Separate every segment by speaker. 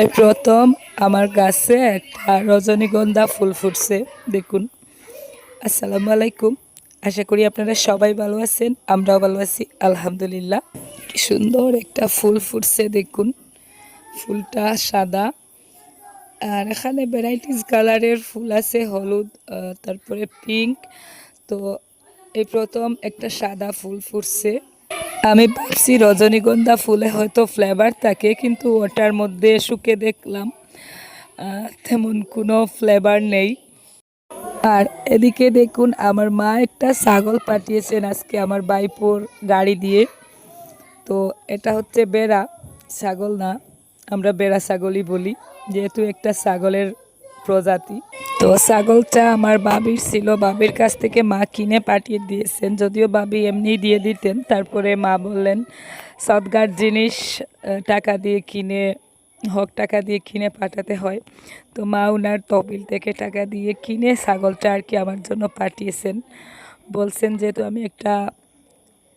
Speaker 1: এই প্রথম আমার গাছে একটা রজনীগন্ধা ফুল ফুটছে, দেখুন। আসসালামু আলাইকুম। আশা করি আপনারা সবাই ভালো আছেন, আমরাও ভালো আছি, আলহামদুলিল্লাহ। কি সুন্দর একটা ফুল ফুটছে, দেখুন। ফুলটা সাদা। আর এখানে ভ্যারাইটিস কালারের ফুল আছে, হলুদ তারপরে পিঙ্ক তো এই প্রথম একটা সাদা ফুল ফুটছে। আমি ভাবছি রজনীগন্ধা ফুলে হয়তো ফ্লেভার থাকে, কিন্তু ওটার মধ্যে শুকে দেখলাম তেমন কোনো ফ্লেভার নেই। আর এদিকে দেখুন, আমার মা একটা ছাগল পাঠিয়েছেন আজকে আমার বাইপুর গাড়ি দিয়ে। তো এটা হচ্ছে বেড়া ছাগল না, আমরা বেড়া ছাগলই বলি, যেহেতু একটা ছাগলের প্রজাতি। তো ছাগলটা আমার বাবির ছিল, বাবির কাছ থেকে মা কিনে পাঠিয়ে দিয়েছেন। যদিও বাবি এমনি দিয়ে দিতেন, তারপরে মা বললেন সদগার জিনিস টাকা দিয়ে কিনে, হক টাকা দিয়ে কিনে পাঠাতে হয়। তো মা ওনার তবিল থেকে টাকা দিয়ে কিনে ছাগলটা আর কি আমার জন্য পাঠিয়েছেন। বলছেন যেহেতু আমি একটা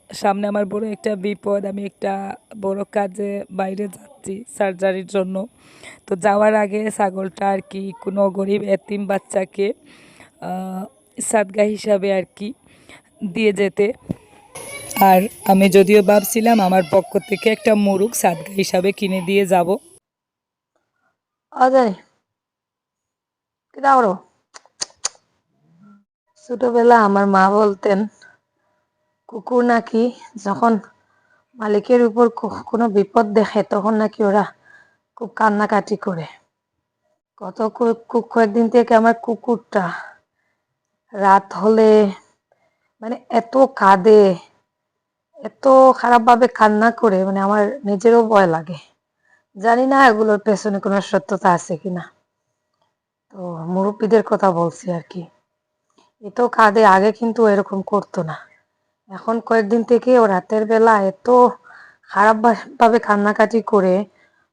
Speaker 1: সামনে আমার বড় একটা বিপদ, আমি একটা বড় কাজে বাইরে যাচ্ছি সার্জারির জন্য। তো যাওয়ার আগে ছাগলটা আর কি কোনো গরিব এতিম বাচ্চাকে সাদগা হিসাবে আর কি দিয়ে যেতে। আর আমি যদিও ভাবছিলাম আমার পক্ষ থেকে একটা মুরুগ সাদগা হিসাবে কিনে দিয়ে যাব।
Speaker 2: ছোটবেলা আমার মা বলতেন কুকুর নাকি যখন মালিকের উপর কোনো বিপদ দেখে, তখন নাকি ওরা খুব কান্নাকাটি করে গত কয়েকদিন থেকে আমার কুকুরটা রাত হলে মানে এত কাঁদে, এত খারাপভাবে কান্না করে মানে আমার নিজেরও ভয় লাগে। জানি না এগুলোর পেছনে কোনো সত্যতা আছে কিনা তো মুরব্বীদের কথা বলছি আর কি। এত কাঁদে, আগে কিন্তু এরকম করতো না। এখন কয়েকদিন থেকে ও রাতের বেলা এত খারাপ ভাবে কান্নাকাটি করে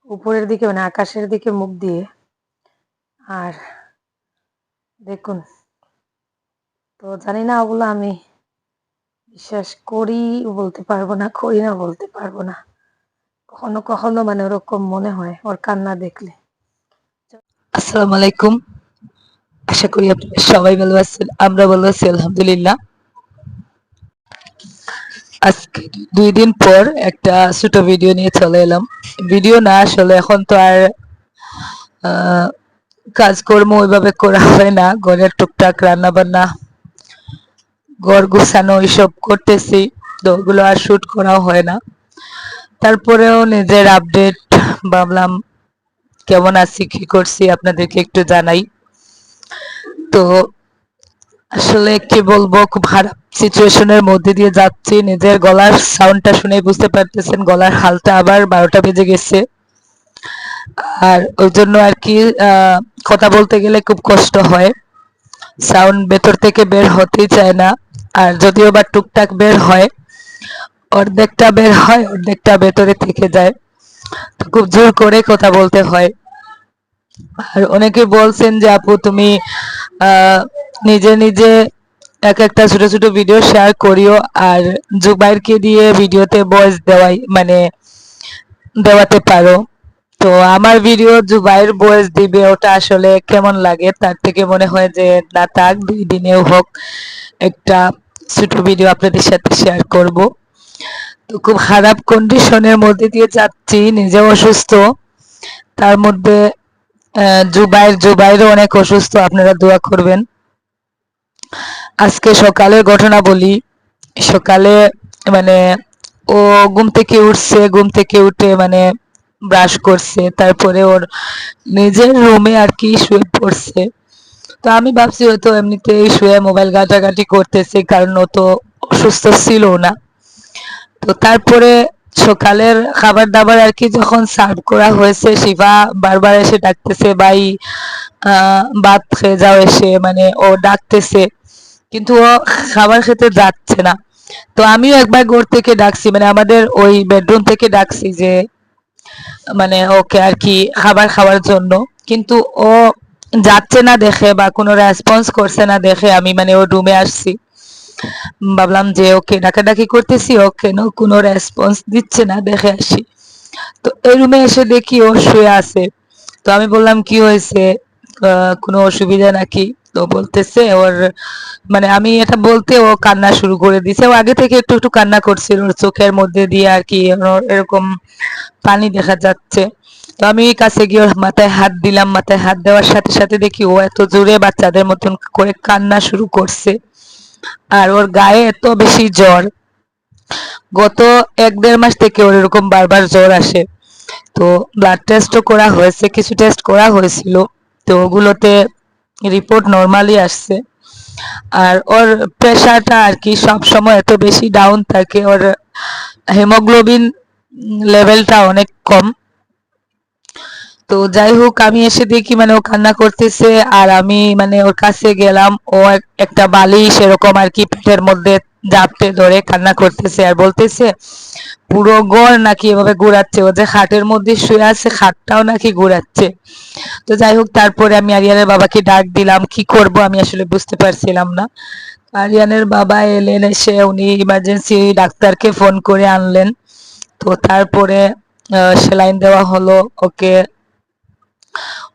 Speaker 2: উপরের দিকে মানে আকাশের দিকে মুখ দিয়ে। আর দেখুন, তো জানি না ওগুলো আমি বিশ্বাস করি বলতে পারব না করি না বলতে পারব না। কখনো কখনো মানে ওরকম মনে হয় ওর কান্না দেখলে।
Speaker 1: আসসালামু আলাইকুম। আশা করি আপনারা সবাই ভালো আছেন, আমরা ভালো আছি, আলহামদুলিল্লাহ। আজকে দুই দিন পর একটা ছোট ভিডিও নিয়ে চলে এলাম। ভিডিও না আসলে এখন তো আর কাজকর্ম ওইভাবে করা হয় না। ঘরের টুকটাক রান্না বান্না ঘর গুছানো এইসব করতেছি। তো ওগুলো আর শ্যুট করাও হয় না। তারপরেও নিজের আপডেট ভাবলাম, কেমন আছি, কি করছি আপনাদেরকে একটু জানাই। তো আসলে কি বলব, খুব খারাপ সিচুয়েশনের মধ্যে দিয়ে যাচ্ছি। নিজের গলার সাউন্ডটা শুনে বুঝতে পারতেছেন, গলার হালটা আবার বারোটা বেজে গেছে। আর ওই জন্য আর কি কথা বলতে গেলে খুব কষ্ট হয়। সাউন্ড ভেতর থেকে বের হতেই চায় না। আর যদিও বা টুকটাক বের হয়, অর্ধেকটা বের হয়, অর্ধেকটা ভেতরে থেকে যায়। তো খুব জোর করে কথা বলতে হয়। আর অনেকে বলছেন যে, আপু, তুমি নিজে নিজে এক একটা ছোট ছোট ভিডিও শেয়ার করিও। আর জুবাইরকে দিয়ে ভিডিওতে ভয়েস দেওয়াই মানে দেওয়াতে পারো। তো আমার ভিডিও জুবাইর ভয়েস দিবে, ওটা আসলে কেমন লাগে? তার থেকে মনে হয় যে, না থাক দুই দিনেও হোক একটা ছোট ভিডিও আপনাদের সাথে শেয়ার করব। তো খুব খারাপ কন্ডিশনের মধ্যে দিয়ে যাচ্ছি, নিজেও অসুস্থ। তার মধ্যে জুবাইর, জুবাইরও অনেক অসুস্থ, আপনারা দোয়া করবেন। আজকে সকালের ঘটনা বলি। সকালে মানে ও ঘুম থেকে উঠছে, ঘুম থেকে উঠে মানে ব্রাশ করছে, তারপরে ওর নিজের রুমে আর কি শুয়ে পড়ছে। তো আমি ভাবছি হয়তো এমনিতেই শুয়ে মোবাইল ঘাটাঘাটি করতেছে, কারণ ও তো অসুস্থ ছিল না। তো তারপরে সকালের খাবার দাবার আর কি যখন সার্ভ করা হয়েছে, শিবা বারবার এসে ডাকতেছে, ভাই ভাত খেয়ে যাও এসে। মানে ও ডাকতেছে, কিন্তু ও খাবার খেতে যাচ্ছে না। তো আমিও একবার ঘর থেকে ডাকছি মানে আমাদের ওই বেডরুম থেকে ডাকছি যে মানে ওকে আর কি খাবার খাওয়ার জন্য। কিন্তু ও যাচ্ছে না দেখে বা কোনো রেসপন্স করছে না দেখে আমি মানে ও রুমে আসছি। ভাবলাম যে, ওকে ডাকাডাকি করতেছি ও কেন কোনো রেসপন্স দিচ্ছে না, দেখে আসি। তো এই রুমে এসে দেখি ও শুয়ে আছে। তো আমি বললাম, কি হয়েছে? কোনো অসুবিধা নাকি? তো বলতেছে, ওর মানে আমি এটা বলতে ও কান্না শুরু করে দিছে ও আগে থেকে একটু একটু কান্না করছিল, ওর চোখের মধ্যে দিয়ে আর কি এরকম পানি দেখা যাচ্ছে। তো আমি কাছে গিয়ে ওর মাথায় হাত দিলাম। মাথায় হাত দেওয়ার সাথে সাথে দেখি ও এত জোরে বাচ্চাদের মতন করে কান্না শুরু করছে। আর ওর গায়ে এত বেশি জ্বর। গত এক দেড় মাস থেকে ওর এরকম বারবার জ্বর আসে। তো ব্লাড টেস্টও করা হয়েছে, কিছু টেস্ট করা হয়েছিল। তো ওগুলোতে রিপোর্ট নর্মালি আসছে। আর ওর প্রেশারটা আর কি সব সময় এত বেশি ডাউন থাকে, ওর হেমোগ্লোবিন লেভেলটা অনেক কম। তো যাই হোক, আমি এসে দেখি মানে ও কান্না করতেছে আর আমি মানে ওর কাছে গেলাম। ও একটা বালিশ এরকম আর কি পেটের মধ্যে জাপটে ধরে কান্না করতেছে আর বলতেছে, পুরো গড় নাকি এভাবে ঘুরাচ্ছে? ও যে খাটের মধ্যে শুয়ে আছে, খাটটাও নাকি ঘুরাচ্ছে? তো যাই হোক, তারপরে আমি আরিয়ানের বাবাকে ডাক দিলাম, কি করব? আমি আসলে বুঝতে পারছিলাম না। আরিয়ানের বাবা এলেন এসে, উনি ইমার্জেন্সি ডাক্তারকে ফোন করে আনলেন। তো তারপরে সেলাইন দেওয়া হলো, ওকে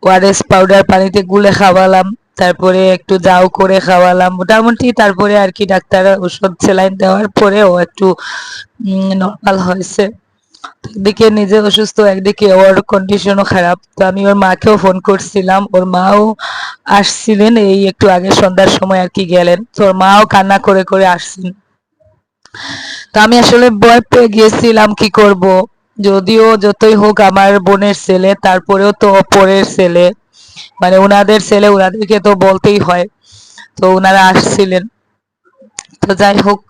Speaker 1: ওআরএস পাউডার পানিতে গুলে খাওয়ালাম, তারপরে একটু জাউ করে খাওয়ালাম। মোটামুটি তারপরে আর কি ডাক্তার ওষুধ সেলাইন দেওয়ার পরে ও একটু নর্মাল হয়েছে। একদিকে নিজে অসুস্থ, একদিকে ওর কন্ডিশনও খারাপ। তো আমি ওর মাকেও ফোন করছিলাম। ওর মাও আসছিলেন, এই একটু আগে সন্ধ্যার সময় আর কি গেলেন। তো ওর মাও কান্না করে করে আসছেন। তো আমি আসলে ভয় পেয়ে গিয়েছিলাম, কি করব? যদিও যতই হোক আমার বোনের ছেলে, তারপরেও তো অপরের ছেলে। মানে ওনাদের ছেলে ওনাদেরকে তো বলতেই হয়। তো ওনারা আসছিলেন। তো যাই হোক,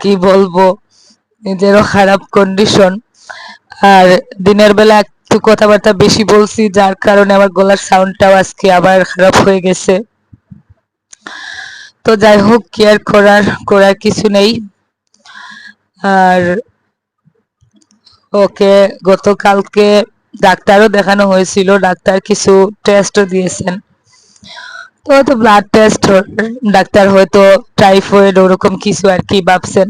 Speaker 1: কি বলব? নিজেরও খারাপ কন্ডিশন আর দিনের বেলা একটু কথাবার্তা বেশি বলছি, যার কারণে আমার গলার সাউন্ডটাও আজকে আবার খারাপ হয়ে গেছে। তো যাই হোক কেয়ার করার করার কিছু নেই। আর ওকে, গতকালকে ডাক্তারও দেখানো হয়েছিল, ডাক্তার কিছু টেস্টও দিয়েছেন। তো তো ব্লাড টেস্ট ডাক্তার হয়তো টাইফয়েড ওরকম কিছু আর কি ভাবছেন।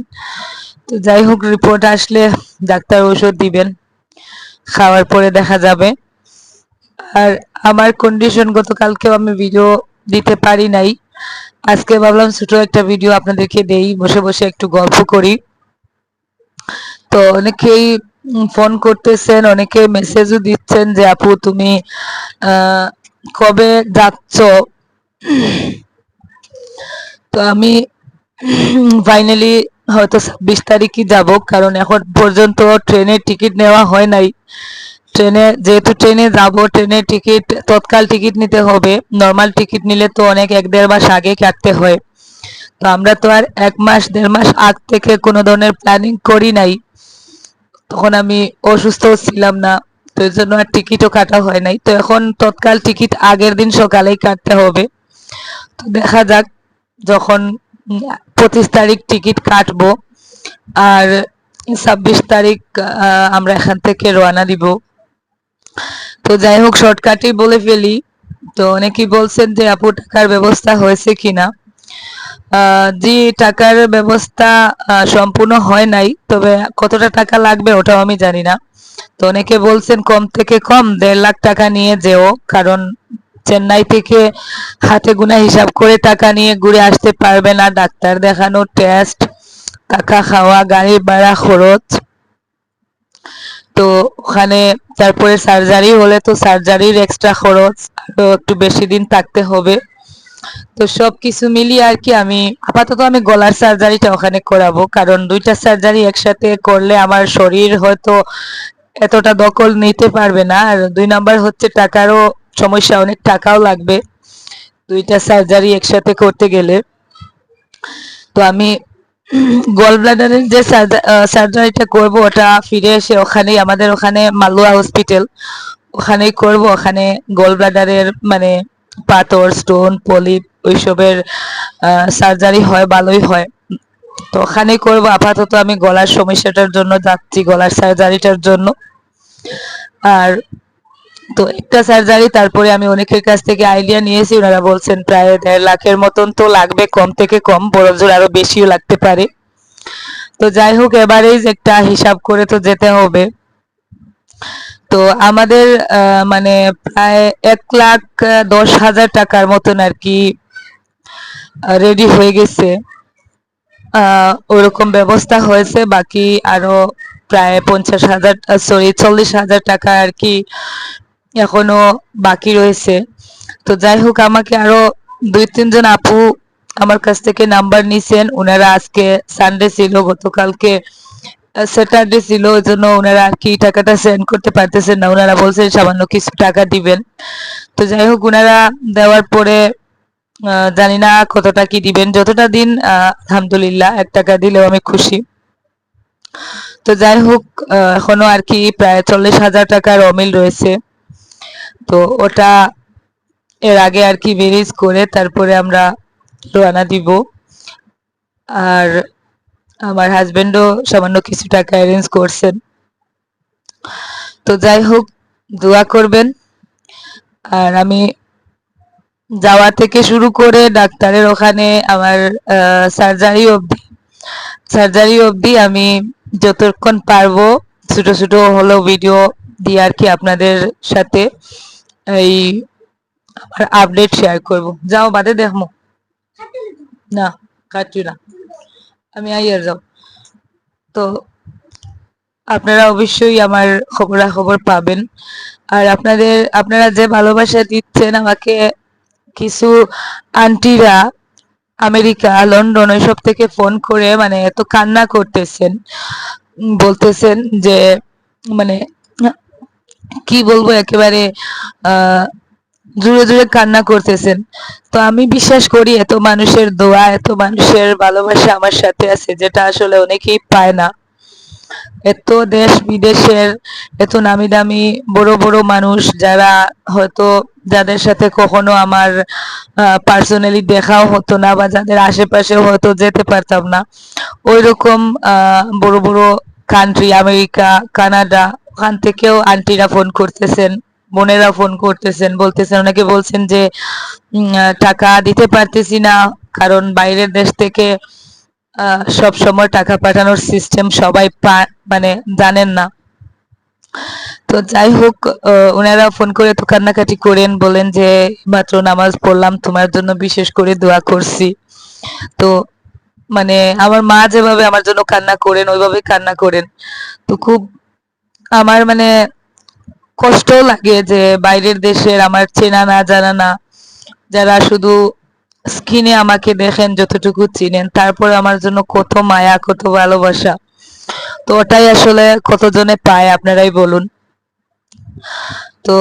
Speaker 1: তো যাই হোক রিপোর্ট আসলে ডাক্তার ওষুধ দিবেন। খাওয়ার পরে দেখা যাবে। আর আমার কন্ডিশন গতকালকেও আমি ভিডিও দিতে পারি নাই। আজকে ভাবলাম ছোট একটা ভিডিও আপনাদেরকে দেই, বসে বসে একটু গল্প করি। তো অনেকেই ফোন করতেছেন, অনেকে মেসেজও দিচ্ছেন যে, আপু, তুমি কবে যাচ্ছ? তো আমি ফাইনালি হয়তো ছাব্বিশ তারিখই যাব, কারণ এখন পর্যন্ত ট্রেনের টিকিট নেওয়া হয় নাই। ট্রেনে, যেহেতু ট্রেনে যাব, ট্রেনের টিকিট, তৎকাল টিকিট নিতে হবে। নর্মাল টিকিট নিলে তো অনেক এক দেড় মাস আগে কাটতে হয়। তো আমরা তো আর এক মাস, দেড় মাস আগ থেকে কোনো ধরনের প্ল্যানিং করি নাই। তখন আমি অসুস্থ ছিলাম না, তো এই জন্য আর টিকিটও কাটা হয় নাই। তো এখন তৎকাল টিকিট আগের দিন সকালেই কাটতে হবে। তো দেখা যাক যখন পঁচিশ তারিখ টিকিট কাটবো আর ছাব্বিশ তারিখ আমরা এখান থেকে রওনা দিব। তো যাই হোক, শর্টকাটই বলে ফেলি। তো অনেকেই বলছেন যে আপু, টাকার ব্যবস্থা হয়েছে কিনা? জি, টাকার ব্যবস্থা সম্পূর্ণ হয় নাই, তবে কতটা টাকা লাগবে ওটাও আমি জানি না। তো অনেকে বলছেন কম থেকে কম দেড় লাখ টাকা নিয়ে যেও, কারণ চেন্নাই থেকে হাতে গোনা হিসাব করে টাকা নিয়ে ঘুরে আসতে পারবে না। ডাক্তার দেখানো টেস্ট টাকা খাওয়া, গাড়ি ভাড়া, খরচ। তো ওখানে তারপরে সার্জারি হলে তো সার্জারির এক্সট্রা খরচ, আরও একটু বেশি দিন থাকতে হবে। তো সব কিছু মিলিয়ে আর কি আমি আপাতত আমি গলার সার্জারিটা ওখানে করাবো। কারণ দুইটা সার্জারি একসাথে করলে আমার শরীর হয়তো এতটা দখল নিতে পারবে না। আর দুই নাম্বার হচ্ছে টাকারও সমস্যা, অনেক টাকাও লাগবে দুইটা সার্জারি একসাথে করতে গেলে। তো আমি গল ব্লাডারের যে সার্জারিটা করব, ওটা ফিরে এসে ওখানেই, আমাদের ওখানে মালুয়া হসপিটাল ওখানেই করব। ওখানে গল ব্লাডারের মানে পাথর, স্টোন, পলিপ ওইসবের সার্জারি হয়, ভালোই হয়। তো ওখানেই করব। আপাতত আমি গলার সমস্যাটার জন্য যাচ্ছি, গলার সার্জারিটার জন্য। আর তো একটা সার্জারি তারপরে আমি অনেকের কাছ থেকে আইডিয়া নিয়েছি। ওনারা বলছেন, প্রায় দেড় লাখের মতন তো লাগবে, কম থেকে কম বড় জোর আরও বেশিও লাগতে পারে। তো যাই হোক, এবারেই একটা হিসাব করে তো যেতে হবে। তো আমাদের মানে প্রায় এক লাখ দশ হাজার টাকার মতন আর কি রেডি হয়ে গেছে। ওরকম ব্যবস্থা হয়েছে, বাকি আরও প্রায় পঞ্চাশ হাজার সরি চল্লিশ হাজার টাকা আর কি এখনও বাকি রয়েছে। তো যাই হোক, আমাকে আরও দুই, তিনজন আপু আমার কাছ থেকে নাম্বার নিছেন। ওনারা আজকে সানডে ছিল, গতকালকে স্যাটারডে ছিল, ওই জন্য ওনারা আর কি টাকাটা সেন্ড করতে পারতেছেন না। ওনারা বলছেন সামান্য কিছু টাকা দিবেন। তো যাই হোক, ওনারা দেওয়ার পরে জানি না কতটা কি দিবেন। যতটা দিন আলহামদুলিল্লাহ, এক টাকা দিলেও আমি খুশি। তো যাই হোক এখনও আর কি প্রায় চল্লিশ হাজার টাকার অমিল রয়েছে। তো ওটা এর আগে আর কি বেরিজ করে তারপরে আমরা রওনা দিব। আর আমার হাজবেন্ডও সামান্য কিছু টাকা অ্যারেঞ্জ করছেন। তো যাই হোক, দোয়া করবেন। আর আমি যাওয়া থেকে শুরু করে ডাক্তারের ওখানে আমার সার্জারি অবধি সার্জারি অবধি আমি যতক্ষণ পারব, ছোট ছোট হলো ভিডিও দিয়ে আর কি আপনাদের সাথে এই আমার আপডেট শেয়ার করব। যাও বাদে দেখমো। না, কাটছি না। আমি আইয়ার যাও তো আপনারা অবশ্যই আমার খবরাখবর পাবেন। আর আপনাদের, আপনারা যে ভালোবাসা দিচ্ছেন আমাকে, কিছু আন্টিরা আমেরিকা, লন্ডন ওইসব থেকে ফোন করে মানে এত কান্না করতেছেন, বলতেছেন যে মানে কি বলব একেবারে, আহ জুড়ে জুড়ে কান্না করতেছেন। তো আমি বিশ্বাস করি এত মানুষের দোয়া, এত মানুষের ভালোবাসা আমার সাথে আছে, যেটা আসলে অনেকেই পায় না। এত দেশ বিদেশের, এত নামি দামি বড় বড় মানুষ যারা হয়তো যাদের সাথে কখনো আমার পার্সোনালি দেখাও হতো না বা যাদের আশেপাশে হয়তো যেতে পারতাম না। ওই রকম বড় বড় কান্ট্রি আমেরিকা, কানাডা, ওখান থেকেও আন্টিরা ফোন করতেছেন। বোনেরা ফোন করতেছেন, বলতেছেন, অনেকে বলছেন যে টাকা দিতে পারতেছি না, কারণ বাইরের দেশ থেকে সব সময় টাকা পাঠানোর সিস্টেম সবাই মানে জানেন না। তো যাই হোক ওনারা ফোন করে তো কান্নাকাটি করেন, বলেন যে, মাত্র নামাজ পড়লাম, তোমার জন্য বিশেষ করে দোয়া করছি। তো মানে আমার মা যেভাবে আমার জন্য কান্না করেন, ওইভাবে কান্না করেন। তো খুব, আমার মানে কষ্টও লাগে যে বাইরের দেশের আমার চেনা না, জানা না। যারা শুধু স্কিনে আমাকে দেখেন যতটুকু চিনেন, তারপর আমার জন্য কত মায়া, কত ভালোবাসা। তো ওটাই আসলে কতজনে পায়, আপনারাই বলুন। তো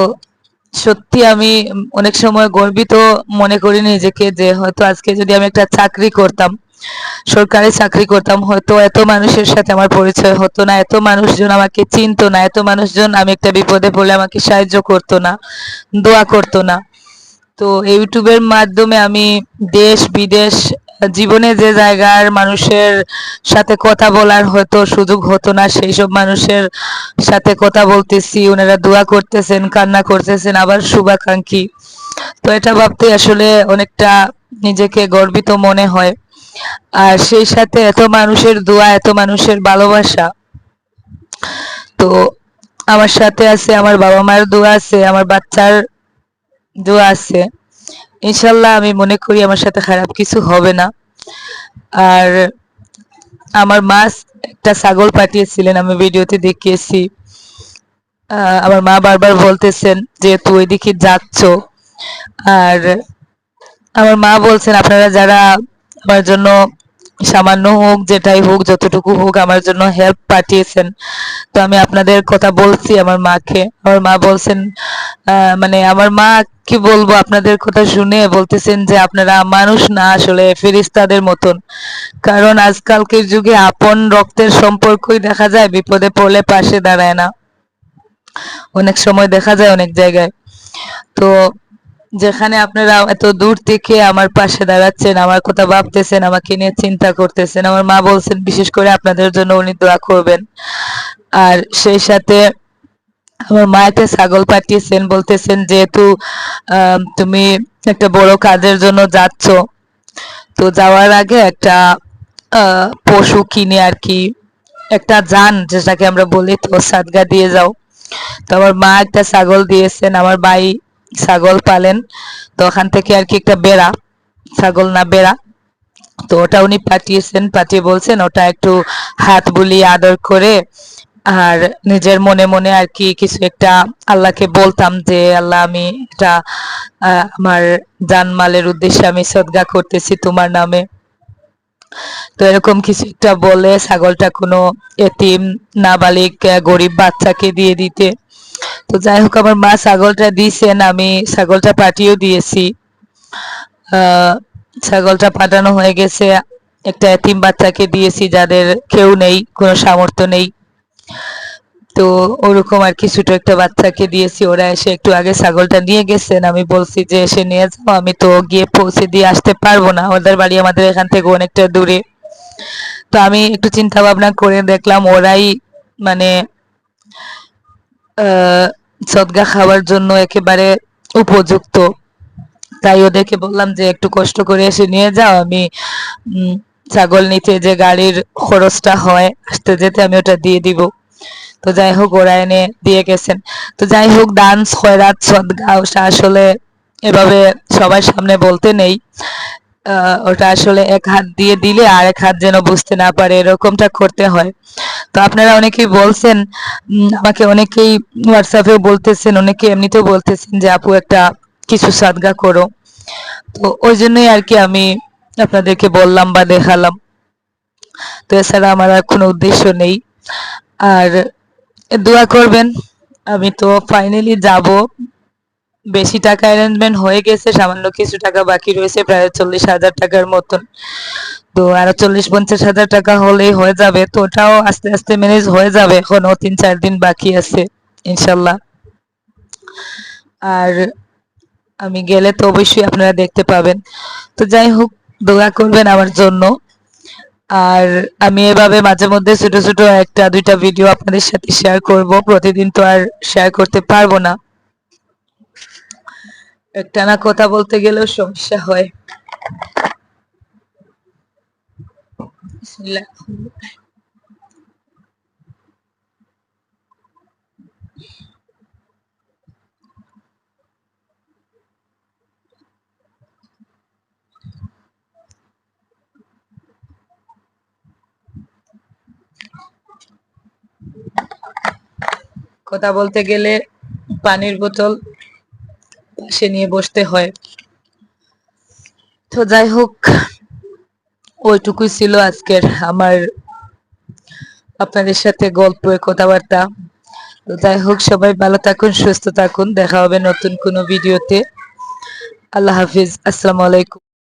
Speaker 1: সত্যি আমি অনেক সময় গর্বিত মনে করি নিজেকে যে হয়তো আজকে যদি আমি একটা চাকরি করতাম সরকারি চাকরি করতাম, হয়তো এত মানুষের সাথে আমার পরিচয় হতো না, এত মানুষজন আমাকে চিনতো না, এত মানুষজন আমি একটা বিপদে পড়লে আমাকে সাহায্য করতো না, দোয়া করতো না। তো ইউটিউবের মাধ্যমে আমি দেশ, বিদেশ, জীবনে যে জায়গার মানুষের সাথে কথা বলার হয়তো সুযোগ হতো না, সেই সব মানুষের সাথে কথা বলতেছি, ওনারা দোয়া করতেছেন, কান্না করতেছেন, আবার শুভাকাঙ্ক্ষী। তো এটা ভাবতে আসলে অনেকটা নিজেকে গর্বিত মনে হয়। আর সেই সাথে এত মানুষের দোয়া, এত মানুষের ভালোবাসা। তো আমার সাথে আছে, আমার বাবা মায়ের দোয়া আছে, আমার বাচ্চার দোয়া আছে। ইনশাল্লাহ আমি মনে করি আমার সাথে খারাপ কিছু হবে না। আর আমার মা একটা ছাগল পাঠিয়েছিলেন, আমি ভিডিওতে দেখিয়েছি। আমার মা বারবার বলতেছেন যে, তুই ওইদিকে যাচ্ছ। আর আমার মা বলছেন, আপনারা যারা আমার জন্য সামান্য হোক, যেটাই হোক, যতটুকু হোক আমার জন্য হেল্প পাঠিয়েছেন। তো আমি আপনাদের কথা বলছি আমার মাকে। আমার মা বলছেন মানে আমার মা কি বলব আপনাদের কথা শুনে বলতেছেন যে আপনারা মানুষ না, আসলে ফেরিস্তাদের মতন। কারণ আজকালকের যুগে আপন রক্তের সম্পর্কই দেখা যায়, বিপদে পড়লে পাশে দাঁড়ায় না। অনেক সময় দেখা যায় অনেক জায়গায়। তো যেখানে আপনারা এত দূর থেকে আমার পাশে দাঁড়াচ্ছেন, আমার কথা ভাবতেছেন, আমাকে নিয়ে চিন্তা করতেছেন, আমার মা বলছেন বিশেষ করে আপনাদের জন্য উনি দোয়া করবেন। আর সেই সাথে আমার মা একটা ছাগল পাঠিয়েছেন, বলতেছেন যেহেতু তুমি একটা বড় কাজের জন্য যাচ্ছ, তো যাওয়ার আগে একটা পশু কিনে আর কি, একটা যান যেটাকে আমরা বলি তো সাদগা দিয়ে যাও। তো আমার মা একটা ছাগল দিয়েছেন, আমার ভাই ছাগল পালেন, তো ওখান থেকে আর কি একটা বেড়া, ছাগল না বেড়া, তো ওটা উনি পাঠিয়েছেন, পাঠিয়ে বলছেন ওটা একটু হাত বুলিয়ে আদর করে আর নিজের মনে মনে আর কি কিছু একটা আল্লাহকে বলতাম যে, আল্লাহ, আমি এটা আমার জানমালের উদ্দেশ্যে আমি সদগা করতেছি তোমার নামে। তো এরকম কিছু একটা বলে ছাগলটা কোনো এতিম, নাবালিক, গরিব বাচ্চাকে দিয়ে দিতে। তো যাই হোক আমার মা ছাগলটা দিয়েছেন আমি ছাগলটা পাঠিয়েও দিয়েছি। ছাগলটা পাঠানো হয়ে গেছে। একটা এতিম বাচ্চাকে দিয়েছি যাদের কেউ নেই, কোনো সামর্থ্য নেই। তো ওরকম আর কি ছোট একটা বাচ্চাকে দিয়েছি, ওরা এসে একটু আগে ছাগলটা নিয়ে গেছেন। আমি বলছি যে, এসে নিয়ে যাও, আমি তো গিয়ে পৌঁছে দিয়ে আসতে পারব না। ওদের বাড়ি আমাদের এখান থেকে অনেকটা দূরে। তো আমি একটু চিন্তা ভাবনা করে দেখলাম, ওরাই মানে সদগা খাওয়ার জন্য একেবারে উপযুক্ত। তাই ওদেরকে বললাম যে, একটু কষ্ট করে এসে নিয়ে যাও, আমি ছাগল নিতে যে গাড়ির খরচটা হয়, আসতে যেতে আমি ওটা দিয়ে দিব। তো যাই হোক, ওরা এনে দিয়ে গেছেন। তো যাই হোক দান খয়রাত সদগা ওটা আসলে এভাবে সবার সামনে বলতে নেই। ওটা আসলে এক হাত দিয়ে দিলে আর এক হাত যেন বুঝতে না পারে, এরকমটা করতে হয়। তো আপনারা অনেকেই বলছেন আমাকে অনেকেই হোয়াটসঅ্যাপেও বলতেছেন, অনেকে এমনিতেও বলতেছেন যে, আপু, একটা কিছু সাদগা করো। তো ওই জন্যই আর কি আমি আপনাদেরকে বললাম বা দেখালাম। তো এছাড়া আমার আর কোনো উদ্দেশ্য নেই। আর দোয়া করবেন, আমি তো ফাইনালি যাব। বেশি টাকা অ্যারেঞ্জমেন্ট হয়ে গেছে, সামান্য কিছু টাকা বাকি রয়েছে, প্রায় চল্লিশ হাজার টাকার মতন। তো আরও চল্লিশ, পঞ্চাশ হাজার টাকা হলেই হয়ে যাবে। তো ওটাও আস্তে আস্তে ম্যানেজ হয়ে যাবে। এখনও তিন, চার দিন বাকি আছে, ইনশাল্লাহ। আর আমি গেলে তো অবশ্যই আপনারা দেখতে পাবেন। তো যাই হোক, দোয়া করবেন আমার জন্য। আর আমি এভাবে মাঝে মধ্যে ছোট ছোট একটা, দুইটা ভিডিও আপনাদের সাথে শেয়ার করব। প্রতিদিন তো আর শেয়ার করতে পারব না। একটানা কথা বলতে গেলেও সমস্যা হয়। কথা বলতে গেলে পানির বোতল পাশে নিয়ে বসতে হয়। তো যাই হোক, ওইটুকুই ছিল আজকের আমার আপনাদের সাথে গল্প কথাবার্তা। তো যাই হোক, সবাই ভালো থাকুন, সুস্থ থাকুন। দেখা হবে নতুন কোনো ভিডিওতে। আল্লাহ হাফিজ, আসসালামু আলাইকুম।